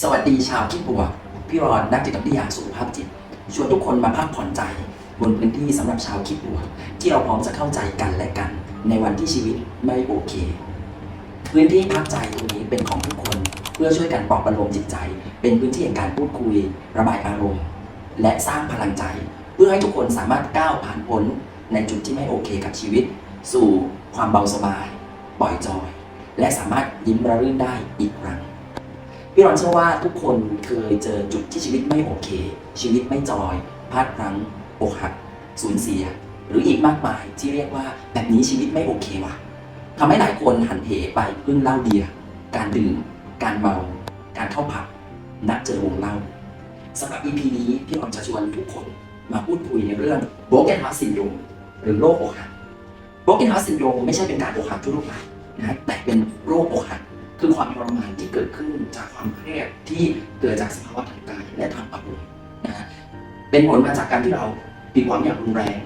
สวัสดีชาวคิดบวกพี่รอนนักจิตวิทยาสุขภาพจิต ชวนทุกคนมาพักผ่อนใจบนพื้นที่สำหรับชาวคิดบวกที่เราพร้อมจะเข้าใจกันและกัน ในวันที่ชีวิตไม่โอเค พื้นที่พักใจตรงนี้เป็นของทุกคน เพื่อช่วยกันปลอบประโลมจิตใจ เป็นพื้นที่แห่งการพูดคุย ระบายอารมณ์ และสร้างพลังใจ เพื่อให้ทุกคนสามารถก้าวผ่านพ้นในจุดที่ไม่โอเคกับชีวิต สู่ความเบาสบาย ปล่อยจอย และสามารถยิ้มระรื่นได้อีกครั้ง พี่รอนเชื่อว่าทุกคนเคยเจอจุดที่ชีวิตไม่โอเค ชีวิตไม่จอยพลาดพลั้งอกหัก สูญเสีย หรืออีกมากมายที่เรียกว่าแบบนี้ชีวิตไม่โอเคว่ะทำให้หลายคนหันเหไปพึ่งเหล้าเบียร์การดื่ม การเมา การเข้าผับนัดเจอวงเล้าสำหรับ EP นี้พี่รอนจะชวนทุกคนมาพูดคุยในเรื่อง broken heart syndrome หรือโรคอกหัก broken heart syndrome ไม่ใช่เป็นการอกหักทั่วไปนะแต่เป็นโรคอกหัก คือความทรมานที่เกิดขึ้นจากความเครียดที่เกิดจากสภาวะทางกายและทางอารมณ์นะฮะเป็นผลมาจากการที่เราผิดหวังอย่างรุนแรง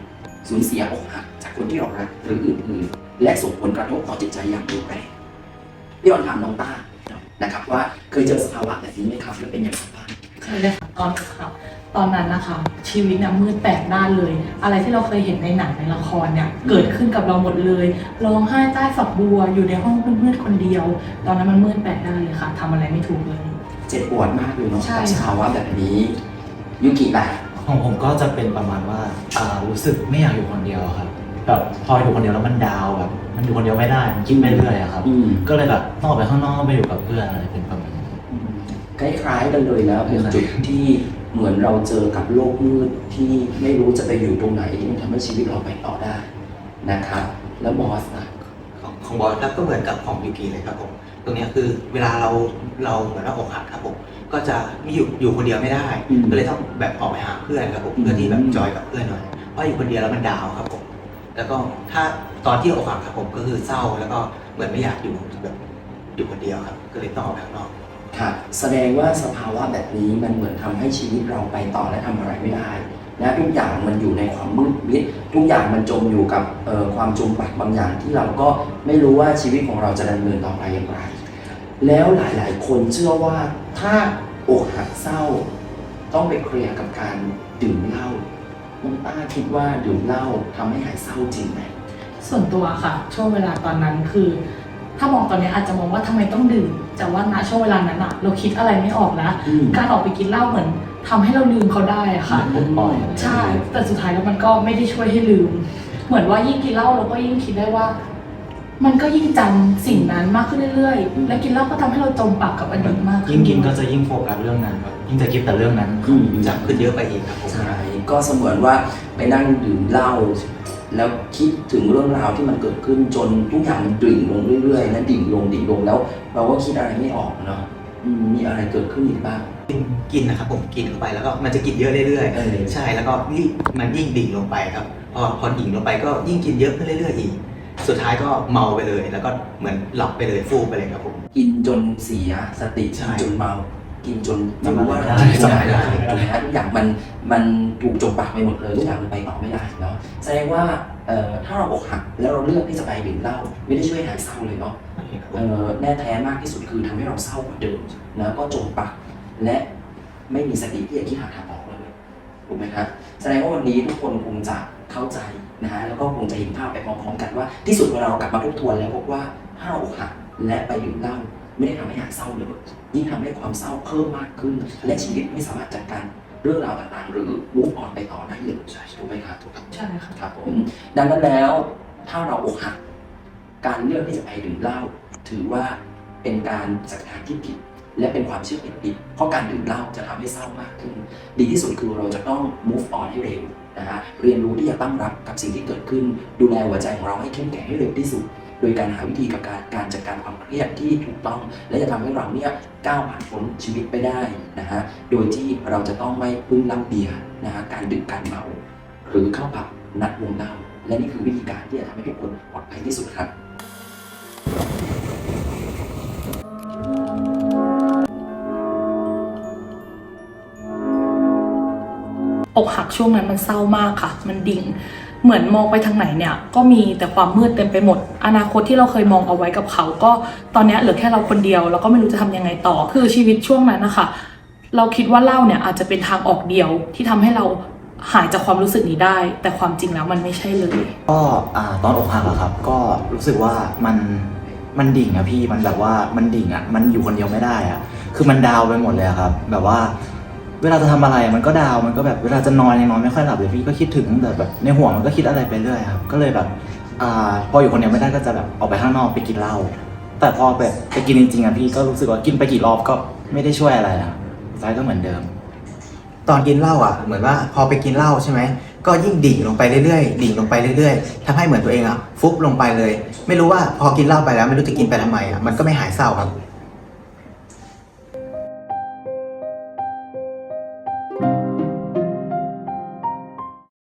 สูญเสียอกหักจากคนที่เรารักหรืออื่นๆ และส่งผลกระทบต่อจิตใจอย่างรุนแรงพี่ออนถามน้องต้านะครับว่าเคยเจอสภาวะแบบนี้ไหมครับและเป็นอย่างไรบ้าง เคยเลยค่ะตอนค่ะ ตอนนั้นนะคะ ชีวิตเนี่ยมืดแปดด้านเลย อะไรที่เราเคยเห็นในหนังในละครเนี่ยเกิดขึ้นกับเราหมดเลยร้องไห้ใต้ฝักบัวอยู่ในห้องมืดๆคนเดียว ตอนนั้นมันมืดแปดด้านเลยค่ะทำอะไรไม่ถูกเลย เจ็บปวดมากเลยเนาะใช่ กับสภาวะแบบนี้ยุกิแหละของผมก็จะเป็นประมาณว่าอ่ารู้สึกไม่อยากอยู่คนเดียวครับแบบพออยู่คนเดียวแล้วมันดาวแบบมันอยู่คนเดียวไม่ได้มันคิดไปเรื่อยอะครับ อืมก็เลยแบบต้องออกไปข้างนอกไปอยู่กับเพื่อนอะไรเป็นประมาณนี้ คล้ายๆกันเลยแล้วเป็นจุดที่ เหมือนเราเจอกับโลกมืดที่ไม่รู้จะไปอยู่ตรงไหนที่มันทำให้ชีวิตเราไปต่อได้นะครับ แล้วบอสนะของของบอสครับก็เหมือนกับของยูกีเลยครับผมตรงเนี้ยคือเวลาเราเราเหมือนว่าอกหักครับผมก็จะไม่อยู่อยู่คนเดียวไม่ได้อืมก็เลยต้องแบบออกไปหาเพื่อนครับผมอืมเพื่อที่แบบจอยกับเพื่อนหน่อยเพราะอยู่คนเดียวแล้วมันดาวน์ครับผมแล้วก็ถ้าตอนที่อกหักครับผมก็คือเศร้าแล้วก็เหมือนไม่อยากอยู่แบบอยู่คนเดียวครับ ก็เลยต้องออกไปข้างนอก ค่ะแสดงว่าสภาวะแบบนี้มันเหมือนทำให้ชีวิตเราไปต่อและทำอะไรไม่ได้นะทุกอย่างมันอยู่ในความมืดมิดทุกอย่างมันจมอยู่กับความจมปลักบางอย่างที่เราก็ไม่รู้ว่าชีวิตของเราจะดำเนินต่อไปอย่างไร แล้วหลายๆ คนเชื่อว่าถ้าอกหักเศร้า ต้องไปเคลียร์กับการดื่มเหล้าน้องต้าคิดว่าดื่มเหล้าทำให้หายเศร้าจริงไหมส่วนตัวค่ะช่วงเวลาตอนนั้นคือ ถ้ามองตอนนี้อาจจะมองว่าทำไมต้องดื่มแต่ว่าณช่วงเวลานั้นอะเราคิดอะไรไม่ออกแล้วอืม การออกไปกินเหล้าเหมือนทำให้เราลืมเขาได้อะค่ะ ปลดปล่อยใช่ แต่สุดท้ายแล้วมันก็ไม่ได้ช่วยให้ลืม เหมือนว่ายิ่งกินเหล้าเราก็ยิ่งคิดได้ว่า มันก็ยิ่งจำสิ่งนั้นมากขึ้นเรื่อยๆ และกินเหล้าก็ทำให้เราจมปากกับอดีตมากขึ้นยิ่งกินก็จะยิ่งโฟกัสเรื่องนั้นครับยิ่งจะคิดแต่เรื่องนั้นอืมจับขึ้นเยอะไปอีกครับผม ใช่ก็เสมือนว่าไปนั่งดื่มเหล้าแล้วคิดถึงเรื่องราวที่มันเกิดขึ้นจนทุกอย่างมันดิ่งลงเรื่อยๆนะดิ่งลงดิ่งลงแล้ว เราก็คิดอะไรไม่ออกเนาะอืมมีอะไรเกิดขึ้นอีกบ้าง กินนะครับผมกินเข้าไปแล้วก็มันจะกินเยอะเรื่อยเออ ๆใช่แล้วก็ยิ่งมันยิ่งดิ่งลงไปครับพอพอดิ่งลงไปก็ยิ่งกินเยอะขึ้นเรื่อยๆอีก สุดท้ายก็เมาไปเลย แล้วก็เหมือนหลับไปเลยฟูไปเลยครับผม กินจนเสียสติใช่กินจนเมา กินจนไม่รู้ว่าจำอะไรไม่ได้จะทำอะไรจำอะไรไม่ได้ถูกไหมฮะทุกอย่างมันมันถูกจมปากไปหมดเลยทุกอย่างมันไปต่อไม่ได้เนาะแสดงว่าเอ่อถ้าเราอกหักแล้วเราเลือกที่จะไปดื่มเหล้าไม่ได้ช่วยหายเศร้าเลยเนาะ เอ่อแน่แท้มากที่สุดคือทำให้เราเศร้ากว่าเดิมแล้วก็จมปักและไม่มีสติที่จะคิดหาทางออกเลยถูกไหมครับแสดงว่าวันนี้ทุกคนคงจะ เข้าใจนะฮะแล้วก็คงจะเห็นภาพไปพร้อมๆกันว่า ที่สุดเวลาเรากลับมาทบทวนแล้วพบว่าถ้าเราอกหักและไปดื่มเหล้าไม่ได้ทำให้หายเศร้าเลยยิ่งทำให้ความเศร้าเพิ่มมากขึ้น และชีวิตไม่สามารถจัดการเรื่องราวต่างๆ หรือมุกออนไปต่อได้เลยถูกไหมครับถูกครับใช่ค่ะครับผมดังนั้นแล้วถ้าเราอกหักการเลือกที่จะไปดื่มเหล้าถือว่าเป็นการจัดการที่ผิดและเป็นความเชื่อผิดๆเพราะการดื่มเหล้าจะทำให้เศร้ามากขึ้น ดีที่สุดคือเราจะต้อง move on ให้เร็ว นะฮะเรียนรู้ที่จะตั้งรับกับสิ่งที่เกิดขึ้น ดูแลหัวใจของเราให้เข้มแข็งให้เร็วที่สุด โดยการหาวิธีกับการการจัดการความเครียดที่ถูกต้อง และจะทำให้เราเนี่ยก้าวผ่านพ้นชีวิตไปได้นะฮะโดยที่เราจะต้องไม่พึ่งเหล้าเบียร์นะฮะการดื่มการเมาหรือเข้าผับนัดวงเล่าและนี่คือวิธีการที่จะทำให้ทุกคนปลอดภัยที่สุดครับ อกหักช่วงนั้นมันเศร้ามากค่ะ มันดิ่ง เหมือนมองไปทางไหนเนี่ย ก็มีแต่ความมืดเต็มไปหมด อนาคตที่เราเคยมองเอาไว้กับเขา ก็ตอนนี้เหลือแค่เราคนเดียว แล้วก็ไม่รู้จะทำยังไงต่อ คือชีวิตช่วงนั้นนะคะ เราคิดว่าเล้าเนี่ยอาจจะเป็นทางออกเดียวที่ทำให้เราหายจากความรู้สึกนี้ได้ แต่ความจริงแล้วมันไม่ใช่เลย ก็ตอนอกหักอะครับ ก็รู้สึกว่ามันมันดิ่งอะพี่ มันแบบว่ามันดิ่งอะมันอยู่คนเดียวไม่ได้อะคือมันดาวไปหมดเลยครับ แบบว่า เวลาจะทำอะไรมันก็ดาวมันก็แบบเวลาจะนอนยังนอนไม่ค่อยหลับเลยพี่ก็คิดถึงแต่แบบในหัวมันก็คิดอะไรไปเรื่อยครับก็เลยแบบอ่าพออยู่คนเดียวไม่ได้ก็จะแบบออกไปข้างนอกไปกินเหล้าแต่พอแบบไปกินจริงๆอะพี่ก็รู้สึกว่ากินไปกี่รอบก็ไม่ได้ช่วยอะไรอะสุดท้ายก็เหมือนเดิม ตอนกินเหล้าอะเหมือนว่าพอไปกินเหล้าใช่ไหมก็ยิ่งดิ่งลงไปเรื่อยๆดิ่งลงไปเรื่อยๆทำให้เหมือนตัวเองอะฟุบลงไปเลย ไม่รู้ว่าพอกินเหล้าไปแล้วไม่รู้จะกินไปทำไมอะมันก็ไม่หายเศร้าครับ